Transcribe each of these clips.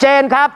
เจนครับ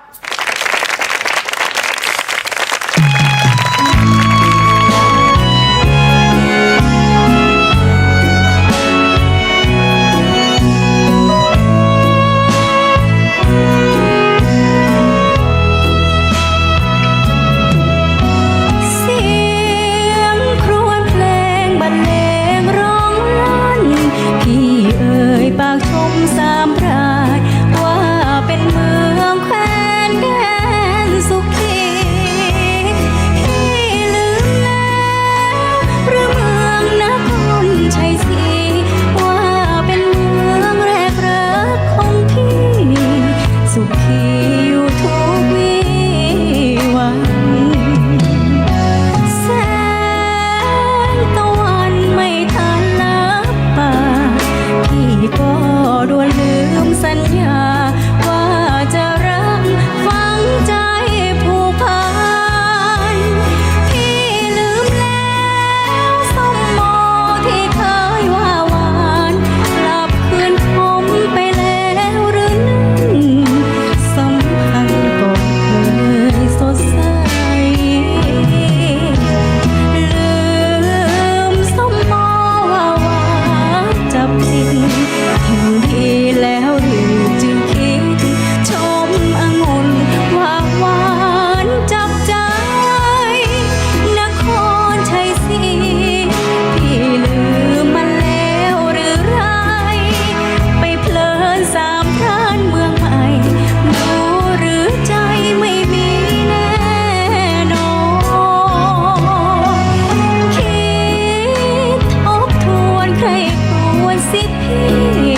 วนสิพี่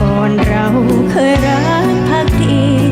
ก่อนเราเคยรักพักดี